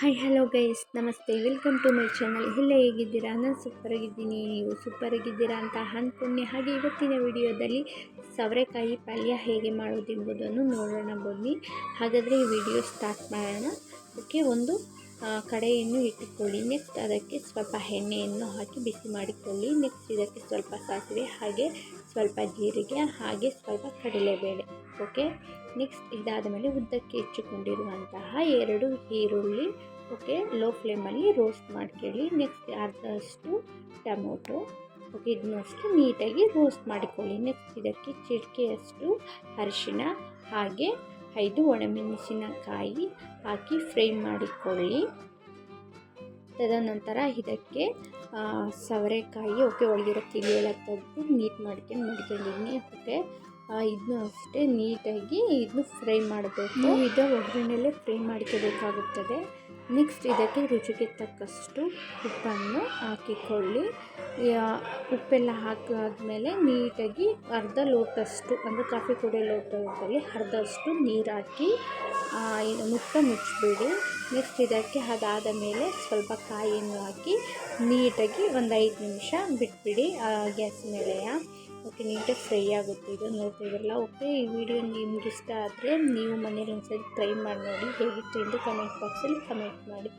Hi hello guys namaste welcome to my channel ಎಲ್ಲ ಹೇಗಿದ್ದೀರಾ? ನಾನು ಸೂಪರಾಗಿದ್ದೀನಿ. ನೀವು ಸೂಪರಾಗಿದ್ದೀರಾ ಅಂತ ಅಂದ್ಕೊಂಡೆ ಹಾಗೆ ಇವತ್ತಿನ ವಿಡಿಯೋದಲ್ಲಿ ಸವರೆಕಾಯಿ ಪಲ್ಯ ಹೇಗೆ ಮಾಡೋದೆಂಬುದನ್ನು ನೋಡೋಣ ಬನ್ನಿ. ಹಾಗಾದರೆ ಈ ವಿಡಿಯೋ ಸ್ಟಾರ್ಟ್ ಮಾಡೋಣ. ಓಕೆ ಒಂದು ಕಡೆಯನ್ನು ಇಟ್ಟುಕೊಳ್ಳಿ. ನೆಕ್ಸ್ಟ್ ಅದಕ್ಕೆ ಸ್ವಲ್ಪ ಎಣ್ಣೆಯನ್ನು ಹಾಕಿ ಬಿಸಿ ಮಾಡಿಕೊಳ್ಳಿ. ನೆಕ್ಸ್ಟ್ ಇದಕ್ಕೆ ಸ್ವಲ್ಪ ಸಾಸಿವೆ ಹಾಗೆ ಸ್ವಲ್ಪ ಜೀರಿಗೆ ಹಾಗೆ ಸ್ವಲ್ಪ ಕಡಲೆಬೇಳೆ. ಓಕೆ ನೆಕ್ಸ್ಟ್ ಇದಾದ ಮೇಲೆ ಉದ್ದಕ್ಕೆ ಹೆಚ್ಚಿಕೊಂಡಿರುವಂತಹ ಎರಡು ಈರುಳ್ಳಿ ಓಕೆ ಲೋ ಫ್ಲೇಮಲ್ಲಿ ರೋಸ್ಟ್ ಮಾಡ್ಕೊಳ್ಳಿ. ನೆಕ್ಸ್ಟ್ ಅರ್ಧಷ್ಟು ಟೊಮೊಟೊ ಓಕೆ ಇದನ್ನಷ್ಟು ನೀಟಾಗಿ ರೋಸ್ಟ್ ಮಾಡಿಕೊಳ್ಳಿ. ನೆಕ್ಸ್ಟ್ ಇದಕ್ಕೆ ಚಿಟಿಕೆಯಷ್ಟು ಅರಿಶಿನ ಹಾಗೆ ಐದು ಒಣಮೆಣಸಿನಕಾಯಿ ಹಾಕಿ ಫ್ರೈ ಮಾಡಿಕೊಳ್ಳಿ. ತದನಂತರ ಇದಕ್ಕೆ ಸವರೆಕಾಯಿ, ಓಕೆ, ಒಳಗಿರೋ ತಿಳಿಯೆಲ್ಲ ತೆಗೆದು ನೀಟ್ ಮಾಡ್ಕೊಂಡು ಮಡ್ಕೊಂಡಿದ್ದೀನಿ ಓಕೆ ಇದನ್ನು ಅಷ್ಟೇ ನೀಟಾಗಿ ಇದನ್ನು ಫ್ರೈ ಮಾಡಬೇಕು. ಇದು ಒಗ್ಗರಣೆಲ್ಲೇ ಫ್ರೈ ಮಾಡ್ಕೋಬೇಕಾಗುತ್ತದೆ. ನೆಕ್ಸ್ಟ್ ಇದಕ್ಕೆ ರುಚಿಗೆ ತಕ್ಕಷ್ಟು ಉಪ್ಪನ್ನು ಹಾಕಿಕೊಳ್ಳಿ. ಉಪ್ಪೆಲ್ಲ ಹಾಕಾದ್ಮೇಲೆ ನೀಟಾಗಿ ಅರ್ಧ ಲೋಟಷ್ಟು, ಅಂದರೆ ಕಾಫಿ ಕುಡಿಯೋ ಲೋಟದಲ್ಲಿ ಅರ್ಧಷ್ಟು ನೀರು ಹಾಕಿ ಮುಟ್ಟ ಮುಚ್ಚಿಬಿಡಿ. ನೆಕ್ಸ್ಟ್ ಇದಕ್ಕೆ ಅದಾದ ಮೇಲೆ ಸ್ವಲ್ಪ ಕಾಯಿಯನ್ನು ಹಾಕಿ, ನೀಟಾಗಿ ಒಂದು ಐದು ನಿಮಿಷ ಬಿಟ್ಬಿಡಿ ಗ್ಯಾಸ್ ಮೇಲೆಯ. ಓಕೆ, ನೀಟಾಗಿ ಫ್ರೈ ಆಗುತ್ತೆ. ಇದು ನೋಡ್ತಿದ್ರಲ್ಲ ಓಕೆ, ಈ ವಿಡಿಯೋ ನಿಮ್ಗೆ ಇಷ್ಟ ಆದರೆ ನೀವು ಮನೇಲಿ ಒಂದ್ಸರಿ ಟ್ರೈ ಮಾಡಿ ನೋಡಿ. ಹೇಗಿತ್ತು ಎಂದು ಕಮೆಂಟ್ ಬಾಕ್ಸಲ್ಲಿ ಕಮೆಂಟ್ ಮಾಡಿ.